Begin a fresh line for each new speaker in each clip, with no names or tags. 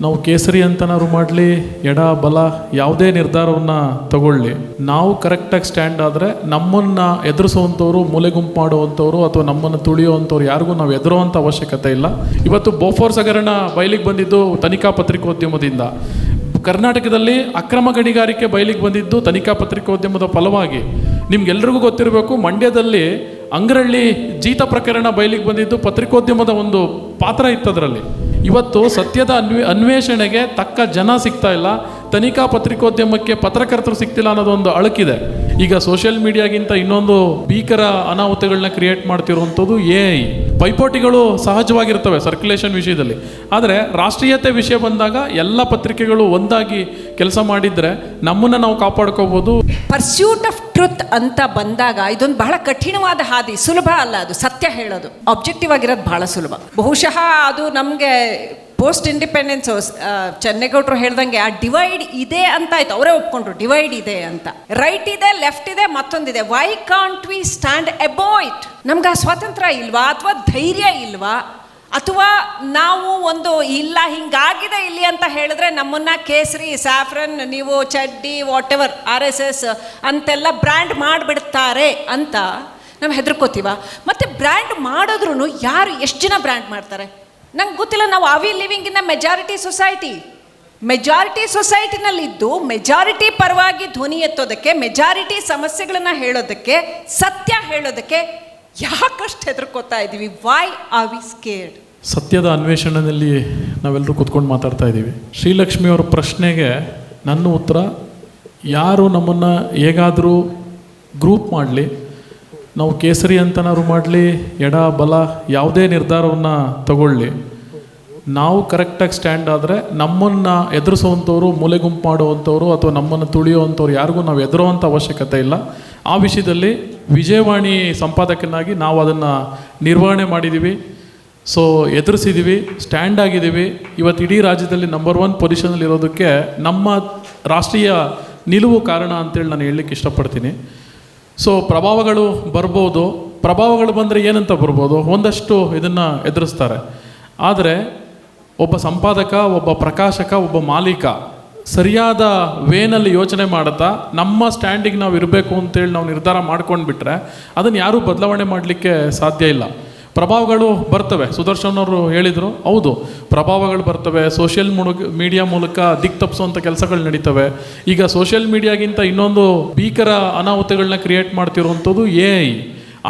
ನಾವು ಕೇಸರಿ ಅಂತನಾದ್ರು ಮಾಡಲಿ, ಎಡ, ಬಲ, ಯಾವುದೇ ನಿರ್ಧಾರವನ್ನು ತಗೊಳ್ಳಿ. ನಾವು ಕರೆಕ್ಟಾಗಿ ಸ್ಟ್ಯಾಂಡ್ ಆದರೆ ನಮ್ಮನ್ನು ಎದುರಿಸುವಂಥವ್ರು, ಮೂಲೆ ಗುಂಪು ಮಾಡುವಂಥವ್ರು ಅಥವಾ ನಮ್ಮನ್ನು ತುಳಿಯುವಂಥವ್ರು ಯಾರಿಗೂ ನಾವು ಎದುರುವಂಥ ಅವಶ್ಯಕತೆ ಇಲ್ಲ. ಇವತ್ತು ಬೋಫೋರ್ಸ್ ಹಗರಣ ಬಯಲಿಗೆ ಬಂದಿದ್ದು ತನಿಖಾ ಪತ್ರಿಕೋದ್ಯಮದಿಂದ. ಕರ್ನಾಟಕದಲ್ಲಿ ಅಕ್ರಮ ಗಣಿಗಾರಿಕೆ ಬಯಲಿಗೆ ಬಂದಿದ್ದು ತನಿಖಾ ಪತ್ರಿಕೋದ್ಯಮದ ಫಲವಾಗಿ. ನಿಮ್ಗೆಲ್ರಿಗೂ ಗೊತ್ತಿರಬೇಕು, ಮಂಡ್ಯದಲ್ಲಿ ಅಂಗರಳ್ಳಿ ಜೀತ ಪ್ರಕರಣ ಬಯಲಿಗೆ ಬಂದಿದ್ದು ಪತ್ರಿಕೋದ್ಯಮದ ಒಂದು ಪಾತ್ರ ಇತ್ತು ಅದರಲ್ಲಿ ಇವತ್ತು ಸತ್ಯದ ಅನ್ವೇ, ಅನ್ವೇಷಣೆಗೆ ತಕ್ಕ ಜನ ಸಿಗ್ತಾ ಇಲ್ಲ. ತನಿಖಾ ಪತ್ರಿಕೋದ್ಯಮಕ್ಕೆ ಪತ್ರಕರ್ತರು ಸಿಗ್ತಿಲ್ಲ ಅನ್ನೋದು ಒಂದು ಅಳಕಿದೆ. ಈಗ ಸೋಷಿಯಲ್ ಮೀಡಿಯಾಗಿಂತ ಇನ್ನೊಂದು ಭೀಕರ ಅನಾಹುತಗಳನ್ನ ಕ್ರಿಯೇಟ್ ಮಾಡ್ತಿರುವಂಥದ್ದು ಎ ಐ. ಪೈಪೋಟಿಗಳು ಸಹಜವಾಗಿರ್ತವೆ ಸರ್ಕ್ಯುಲೇಷನ್ ವಿಷಯದಲ್ಲಿ. ಆದರೆ ರಾಷ್ಟ್ರೀಯತೆ ವಿಷಯ ಬಂದಾಗ ಎಲ್ಲ ಪತ್ರಿಕೆಗಳು ಒಂದಾಗಿ ಕೆಲಸ ಮಾಡಿದರೆ ನಮ್ಮನ್ನು ನಾವು ಕಾಪಾಡ್ಕೋಬೋದು.
ಪರ್ಸ್ಯೂಟ್ ಆಫ್ ಟ್ರುತ್ ಅಂತ ಬಂದಾಗ ಇದೊಂದು ಬಹಳ ಕಠಿಣವಾದ ಹಾದಿ, ಸುಲಭ ಅಲ್ಲ ಅದು, ಸತ್ಯ ಹೇಳೋದು. ಆಬ್ಜೆಕ್ಟಿವ್ ಆಗಿರೋದು ಬಹಳ ಸುಲಭ. ಬಹುಶಃ ಅದು ನಮಗೆ ಪೋಸ್ಟ್ ಇಂಡಿಪೆಂಡೆನ್ಸ್ ಚೆನ್ನೇಗೌಡರು ಹೇಳ್ದಂಗೆ ಆ ಡಿವೈಡ್ ಇದೆ ಅಂತ ಆಯ್ತು. ಅವರೇ ಒಪ್ಕೊಂಡ್ರು, ಡಿವೈಡ್ ಇದೆ ಅಂತ. ರೈಟ್ ಇದೆ, ಲೆಫ್ಟ್ ಇದೆ, ಮತ್ತೊಂದಿದೆ. Why can't we stand about it ನಮ್ಗೆ ಆ ಸ್ವಾತಂತ್ರ್ಯ ಇಲ್ವಾ ಅಥವಾ ಧೈರ್ಯ ಇಲ್ವಾ? ಅಥವಾ ನಾವು ಒಂದು ಇಲ್ಲ, ಹಿಂಗಾಗಿದೆ ಇಲ್ಲಿ ಅಂತ ಹೇಳಿದ್ರೆ ನಮ್ಮನ್ನ ಕೇಸರಿ, ಸ್ಯಾಫ್ರನ್, ನೀವು ಚಡ್ಡಿ whatever R S S ಅಂತೆಲ್ಲ ಬ್ರ್ಯಾಂಡ್ ಮಾಡಿಬಿಡ್ತಾರೆ ಅಂತ ನಾವು ಹೆದರ್ಕೋತೀವ? ಮತ್ತು ಬ್ರ್ಯಾಂಡ್ ಮಾಡಿದ್ರು ಯಾರು ಎಷ್ಟು ಜನ ಬ್ರ್ಯಾಂಡ್ ಮಾಡ್ತಾರೆ? ನಂಗೆ ಗೊತ್ತಿಲ್ಲ, ನಾವು we living in a majority society majority ಸೊಸೈಟಿನಲ್ಲಿದ್ದು majority ಪರವಾಗಿ ಧ್ವನಿ ಎತ್ತೋದಕ್ಕೆ ಮೆಜಾರಿಟಿ ಸಮಸ್ಯೆಗಳನ್ನು ಹೇಳೋದಕ್ಕೆ, ಸತ್ಯ ಹೇಳೋದಕ್ಕೆ ಯಾಕಷ್ಟು ಹೆದರ್ಕೋತಾ ಇದ್ದೀವಿ ವೈ ಆರ್ ವಿ ಸ್ಕೇರ್ಡ್
ಸತ್ಯದ ಅನ್ವೇಷಣೆಯಲ್ಲಿ ನಾವೆಲ್ಲರೂ ಕೂತ್ಕೊಂಡು ಮಾತಾಡ್ತಾ ಇದ್ದೀವಿ ಶ್ರೀಲಕ್ಷ್ಮಿ ಅವರ ಪ್ರಶ್ನೆಗೆ ನನ್ನ ಉತ್ತರ, ಯಾರು ನಮ್ಮನ್ನು ಹೇಗಾದರೂ ಗ್ರೂಪ್ ಮಾಡಲಿ ನಾವು ಕೇಸರಿ ಅಂತನಾದ್ರು ಮಾಡಲಿ, ಎಡ, ಬಲ, ಯಾವುದೇ ನಿರ್ಧಾರವನ್ನು ತಗೊಳ್ಳಿ. ನಾವು ಕರೆಕ್ಟಾಗಿ ಸ್ಟ್ಯಾಂಡ್ ಆದರೆ ನಮ್ಮನ್ನು ಎದುರಿಸುವಂಥವ್ರು, ಮೂಲೆ ಗುಂಪು ಮಾಡುವಂಥವ್ರು ಅಥವಾ ನಮ್ಮನ್ನು ತುಳಿಯುವಂಥವ್ರು ಯಾರಿಗೂ ನಾವು ಎದುರುವಂಥ ಅವಶ್ಯಕತೆ ಇಲ್ಲ. ಆ ವಿಷಯದಲ್ಲಿ ವಿಜಯವಾಣಿ ಸಂಪಾದಕನಾಗಿ ನಾವು ಅದನ್ನು ನಿರ್ವಹಣೆ ಮಾಡಿದ್ದೀವಿ ಸೊ ಎದುರಿಸಿದ್ದೀವಿ ಸ್ಟ್ಯಾಂಡ್ ಆಗಿದ್ದೀವಿ ಇವತ್ತು ಇಡೀ ರಾಜ್ಯದಲ್ಲಿ ನಂಬರ್ ಒನ್ ಪೊಸಿಷನಲ್ಲಿ ಇರೋದಕ್ಕೆ ನಮ್ಮ ರಾಷ್ಟ್ರೀಯ ನಿಲುವು ಕಾರಣ ಅಂತೇಳಿ ನಾನು ಹೇಳಲಿಕ್ಕೆ ಇಷ್ಟಪಡ್ತೀನಿ. ಸೊ ಪ್ರಭಾವಗಳು ಬರ್ಬೋದು. ಪ್ರಭಾವಗಳು ಬಂದರೆ ಏನಂತ ಬರ್ಬೋದು? ಒಂದಷ್ಟು ಇದನ್ನು ಎದುರಿಸ್ತಾರೆ. ಆದರೆ, ಒಬ್ಬ ಸಂಪಾದಕ, ಒಬ್ಬ ಪ್ರಕಾಶಕ, ಒಬ್ಬ ಮಾಲೀಕ ಸರಿಯಾದ ವೇನಲ್ಲಿ ಯೋಚನೆ ಮಾಡುತ್ತಾ, ನಮ್ಮ ಸ್ಟ್ಯಾಂಡಿಗೆ ನಾವು ಇರಬೇಕು ಅಂತೇಳಿ ನಾವು ನಿರ್ಧಾರ ಮಾಡ್ಕೊಂಡ್ಬಿಟ್ರೆ, ಅದನ್ನು ಯಾರೂ ಬದಲಾವಣೆ ಮಾಡಲಿಕ್ಕೆ ಸಾಧ್ಯ ಇಲ್ಲ. ಪ್ರಭಾವಗಳು ಬರ್ತವೆ. ಸುದರ್ಶನ್ ಅವರು ಹೇಳಿದರು, ಹೌದು, ಪ್ರಭಾವಗಳು ಬರ್ತವೆ. ಸೋಷಿಯಲ್ ಮುಳುಗ ಮೀಡಿಯಾ ಮೂಲಕ ದಿಕ್ ತಪ್ಪಿಸುವಂಥ ಕೆಲಸಗಳು ನಡೀತವೆ. ಈಗ ಸೋಷಿಯಲ್ ಮೀಡಿಯಾಗಿಂತ ಇನ್ನೊಂದು ಭೀಕರ ಅನಾಹುತಗಳನ್ನ ಕ್ರಿಯೇಟ್ ಮಾಡ್ತಿರುವಂಥದ್ದು ಎ ಐ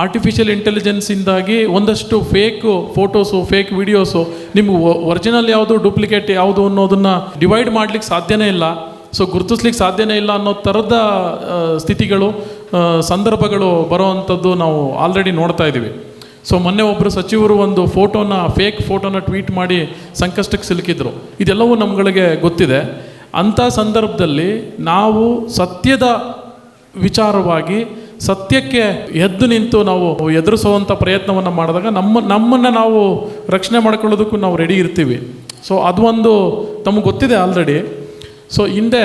ಆರ್ಟಿಫಿಷಿಯಲ್ ಇಂಟೆಲಿಜೆನ್ಸಿಂದಾಗಿ ಒಂದಷ್ಟು ಫೇಕು ಫೋಟೋಸು ಫೇಕ್ ವೀಡಿಯೋಸು ನಿಮ್ಗೆ ಒರಿಜಿನಲ್ ಯಾವುದು ಡೂಪ್ಲಿಕೇಟ್ ಯಾವುದು ಅನ್ನೋದನ್ನು ಡಿವೈಡ್ ಮಾಡ್ಲಿಕ್ಕೆ ಸಾಧ್ಯನೇ ಇಲ್ಲ. ಸೊ ಗುರುತಿಸ್ಲಿಕ್ಕೆ ಸಾಧ್ಯನೇ ಇಲ್ಲ ಅನ್ನೋ ಥರದ ಸ್ಥಿತಿಗಳು ಸಂದರ್ಭಗಳು ಸಂದರ್ಭಗಳು ಬರೋವಂಥದ್ದು ನಾವು ಆಲ್ರೆಡಿ ನೋಡ್ತಾ ಇದ್ದೀವಿ ಸೊ ಮೊನ್ನೆ ಒಬ್ಬರು ಸಚಿವರು ಒಂದು ಫೋಟೋನ ಫೇಕ್ ಫೋಟೋನ ಟ್ವೀಟ್ ಮಾಡಿ ಸಂಕಷ್ಟಕ್ಕೆ ಸಿಲುಕಿದ್ರು. ಇದೆಲ್ಲವೂ ನಮ್ಗಳಿಗೆ ಗೊತ್ತಿದೆ. ಅಂಥ ಸಂದರ್ಭದಲ್ಲಿ ನಾವು ಸತ್ಯದ ವಿಚಾರವಾಗಿ ಸತ್ಯಕ್ಕೆ ಎದ್ದು ನಿಂತು ನಾವು ಎದುರಿಸುವಂಥ ಪ್ರಯತ್ನವನ್ನು ಮಾಡಿದಾಗ ನಮ್ಮ, ನಮ್ಮನ್ನು ನಾವು ರಕ್ಷಣೆ ಮಾಡ್ಕೊಳ್ಳೋದಕ್ಕೂ ನಾವು ರೆಡಿ ಇರ್ತೀವಿ. ಸೊ ಅದು ಒಂದು ತಮಗೆ ಗೊತ್ತಿದೆ ಆಲ್ರೆಡಿ ಸೊ ಹಿಂದೆ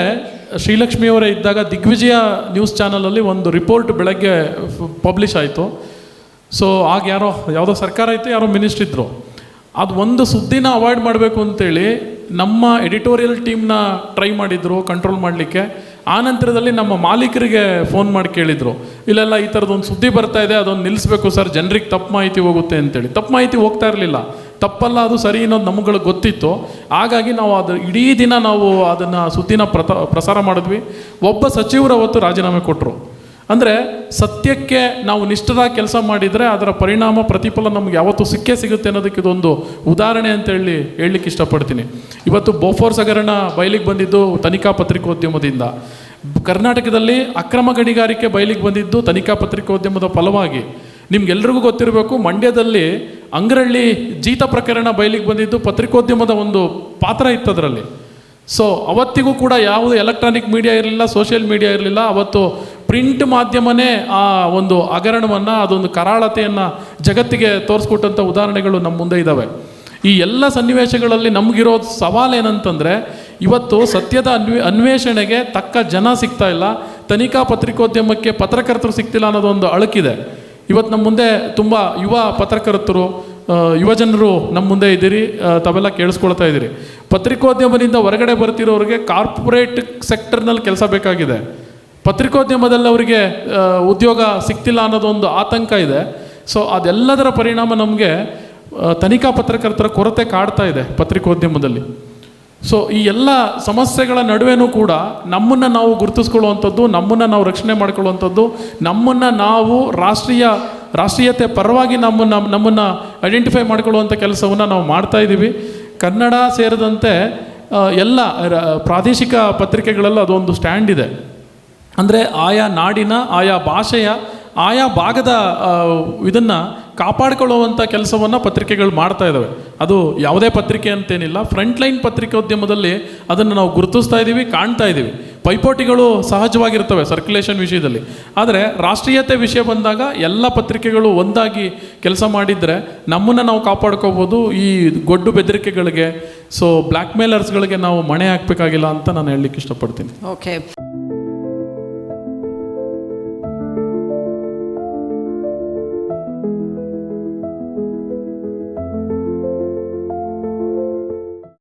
ಶ್ರೀಲಕ್ಷ್ಮಿಯವರೇ ಇದ್ದಾಗ ದಿಗ್ವಿಜಯ ನ್ಯೂಸ್ ಚಾನಲಲ್ಲಿ ಒಂದು ರಿಪೋರ್ಟ್ ಬೆಳಗ್ಗೆ ಪಬ್ಲಿಷ್ ಆಯಿತು. ಸೊ ಆಗ ಯಾರೋ, ಯಾವುದೋ ಸರ್ಕಾರ ಇತ್ತು, ಯಾರೋ ಮಿನಿಸ್ಟ್ರ್ ಇದ್ದರು ಅದು ಒಂದು ಸುದ್ದಿನ ಅವಾಯ್ಡ್ ಮಾಡಬೇಕು ಅಂತೇಳಿ ನಮ್ಮ ಎಡಿಟೋರಿಯಲ್ ಟೀಮ್ನ ಟ್ರೈ ಮಾಡಿದ್ರು ಕಂಟ್ರೋಲ್ ಮಾಡಲಿಕ್ಕೆ. ಆ ನಂತರದಲ್ಲಿ ನಮ್ಮ ಮಾಲೀಕರಿಗೆ ಫೋನ್ ಮಾಡಿ ಕೇಳಿದರು. ಇಲ್ಲೆಲ್ಲ ಈ ಥರದೊಂದು ಸುದ್ದಿ ಬರ್ತಾ ಇದೆ, ಅದೊಂದು ನಿಲ್ಲಿಸ್ಬೇಕು ಸರ್, ಜನರಿಗೆ ತಪ್ಪು ಮಾಹಿತಿ ಹೋಗುತ್ತೆ ಅಂತೇಳಿ. ತಪ್ಪು ಮಾಹಿತಿ ಹೋಗ್ತಾ ಇರಲಿಲ್ಲ. ತಪ್ಪಲ್ಲ, ಅದು ಸರಿ ಅನ್ನೋದು ನಮ್ಗಳು ಗೊತ್ತಿತ್ತು. ಹಾಗಾಗಿ ನಾವು ಅದು ಇಡೀ ದಿನ ನಾವು ಅದನ್ನು ಸುದ್ದಿನ ಪ್ರತ, ಪ್ರಸಾರ ಮಾಡಿದ್ವಿ. ಒಬ್ಬ ಸಚಿವರು ಅವತ್ತು ರಾಜೀನಾಮೆ ಕೊಟ್ಟರು ಅಂದರೆ ಸತ್ಯಕ್ಕೆ ನಾವು ನಿಷ್ಠರಾಗಿ ಕೆಲಸ ಮಾಡಿದರೆ ಅದರ ಪರಿಣಾಮ, ಪ್ರತಿಫಲ ನಮ್ಗೆ ಯಾವತ್ತೂ ಸಿಕ್ಕೇ ಸಿಗುತ್ತೆ ಅನ್ನೋದಕ್ಕೆ ಇದೊಂದು ಉದಾಹರಣೆ ಅಂತ ಹೇಳಿ ಹೇಳಲಿಕ್ಕೆ ಇಷ್ಟಪಡ್ತೀನಿ. ಇವತ್ತು ಬೋಫೋರ್ಸ್ ಹಗರಣ ಬಯಲಿಗೆ ಬಂದಿದ್ದು ತನಿಖಾ ಪತ್ರಿಕೋದ್ಯಮದಿಂದ. ಕರ್ನಾಟಕದಲ್ಲಿ ಅಕ್ರಮ ಗಣಿಗಾರಿಕೆ ಬಯಲಿಗೆ ಬಂದಿದ್ದು ತನಿಖಾ ಪತ್ರಿಕೋದ್ಯಮದ ಫಲವಾಗಿ. ನಿಮ್ಗೆಲ್ರಿಗೂ ಗೊತ್ತಿರಬೇಕು, ಮಂಡ್ಯದಲ್ಲಿ ಅಂಗರಳ್ಳಿ ಜೀತ ಪ್ರಕರಣ ಬಯಲಿಗೆ ಬಂದಿದ್ದು ಪತ್ರಿಕೋದ್ಯಮದ ಒಂದು ಪಾತ್ರ ಇತ್ತು ಅದರಲ್ಲಿ ಸೊ ಅವತ್ತಿಗೂ ಕೂಡ ಯಾವುದು ಎಲೆಕ್ಟ್ರಾನಿಕ್ ಮೀಡಿಯಾ ಇರಲಿಲ್ಲ ಸೋಷಿಯಲ್ ಮೀಡಿಯಾ ಇರಲಿಲ್ಲ, ಅವತ್ತು ಪ್ರಿಂಟ್ ಮಾಧ್ಯಮನೇ ಆ ಒಂದು ಹಗರಣವನ್ನು, ಅದೊಂದು ಕರಾಳತೆಯನ್ನು ಜಗತ್ತಿಗೆ ತೋರಿಸ್ಕೊಟ್ಟಂಥ ಉದಾಹರಣೆಗಳು ನಮ್ಮ ಮುಂದೆ ಇದ್ದಾವೆ ಈ ಎಲ್ಲ ಸನ್ನಿವೇಶಗಳಲ್ಲಿ ನಮಗಿರೋ ಸವಾಲು ಏನಂತಂದರೆ, ಇವತ್ತು ಸತ್ಯದ ಅನ್ವೇ, ಅನ್ವೇಷಣೆಗೆ ತಕ್ಕ ಜನ ಸಿಗ್ತಾ ಇಲ್ಲ, ತನಿಖಾ ಪತ್ರಿಕೋದ್ಯಮಕ್ಕೆ ಪತ್ರಕರ್ತರು ಸಿಗ್ತಿಲ್ಲ ಅನ್ನೋದೊಂದು ಅಳಕಿದೆ. ಇವತ್ತು ನಮ್ಮ ಮುಂದೆ ತುಂಬ ಯುವ ಪತ್ರಕರ್ತರು ಯುವಜನರು ನಮ್ಮ ಮುಂದೆ ಇದ್ದೀರಿ ತಾವೆಲ್ಲ ಕೇಳಿಸ್ಕೊಳ್ತಾ ಇದ್ದೀರಿ. ಪತ್ರಿಕೋದ್ಯಮದಿಂದ ಹೊರಗಡೆ ಬರ್ತಿರೋರಿಗೆ ಕಾರ್ಪೊರೇಟ್ ಸೆಕ್ಟರ್ನಲ್ಲಿ ಕೆಲಸ ಬೇಕಾಗಿದೆ. ಪತ್ರಿಕೋದ್ಯಮದಲ್ಲಿ ಅವರಿಗೆ ಉದ್ಯೋಗ ಸಿಗ್ತಿಲ್ಲ ಅನ್ನೋದೊಂದು ಆತಂಕ ಇದೆ. ಸೊ ಅದೆಲ್ಲದರ ಪರಿಣಾಮ ನಮಗೆ ತನಿಖಾ ಪತ್ರಕರ್ತರ ಕೊರತೆ ಕಾಡ್ತಾ ಇದೆ ಪತ್ರಿಕೋದ್ಯಮದಲ್ಲಿ. ಸೊ ಈ ಎಲ್ಲ ಸಮಸ್ಯೆಗಳ ನಡುವೆನೂ ಕೂಡ ನಮ್ಮನ್ನು ನಾವು ಗುರುತಿಸ್ಕೊಳ್ಳುವಂಥದ್ದು, ನಮ್ಮನ್ನು ನಾವು ರಕ್ಷಣೆ ಮಾಡ್ಕೊಳ್ಳುವಂಥದ್ದು, ನಮ್ಮನ್ನು ನಾವು ರಾಷ್ಟ್ರೀಯ, ರಾಷ್ಟ್ರೀಯತೆ ಪರವಾಗಿ ನಮ್ಮನ್ನು ನಮ್ಮನ್ನು ಐಡೆಂಟಿಫೈ ಮಾಡ್ಕೊಳ್ಳುವಂಥ ಕೆಲಸವನ್ನು ನಾವು ಮಾಡ್ತಾ ಇದ್ದೀವಿ. ಕನ್ನಡ ಸೇರಿದಂತೆ ಎಲ್ಲ ಪ್ರಾದೇಶಿಕ ಪತ್ರಿಕೆಗಳಲ್ಲೂ ಅದೊಂದು ಸ್ಟ್ಯಾಂಡ್ ಇದೆ. ಅಂದರೆ ಆಯಾ ನಾಡಿನ, ಆಯಾ ಭಾಷೆಯ, ಆಯಾ ಭಾಗದ ಇದನ್ನು ಕಾಪಾಡಿಕೊಳ್ಳುವಂಥ ಕೆಲಸವನ್ನು ಪತ್ರಿಕೆಗಳು ಮಾಡ್ತಾ ಇದ್ದಾವೆ ಅದು ಯಾವುದೇ ಪತ್ರಿಕೆ ಅಂತೇನಿಲ್ಲ. ಫ್ರಂಟ್ ಲೈನ್ ಪತ್ರಿಕೋದ್ಯಮದಲ್ಲಿ ಅದನ್ನು ನಾವು ಗುರುತಿಸ್ತಾ ಇದ್ದೀವಿ ಕಾಣ್ತಾ ಇದ್ದೀವಿ ಪೈಪೋಟಿಗಳು ಸಹಜವಾಗಿರ್ತವೆ ಸರ್ಕ್ಯುಲೇಷನ್ ವಿಷಯದಲ್ಲಿ. ಆದರೆ ರಾಷ್ಟ್ರೀಯತೆ ವಿಷಯ ಬಂದಾಗ ಎಲ್ಲ ಪತ್ರಿಕೆಗಳು ಒಂದಾಗಿ ಕೆಲಸ ಮಾಡಿದರೆ ನಮ್ಮನ್ನು ನಾವು ಕಾಪಾಡ್ಕೋಬೋದು. ಈ ಗೊಡ್ಡು ಬೆದರಿಕೆಗಳಿಗೆ ಸೊ ಬ್ಲ್ಯಾಕ್ ಮೇಲರ್ಸ್ಗಳಿಗೆ ನಾವು ಮಣೆ ಹಾಕಬೇಕಾಗಿಲ್ಲ ಅಂತ ನಾನು ಹೇಳಲಿಕ್ಕೆ ಇಷ್ಟಪಡ್ತೀನಿ.
ಓಕೆ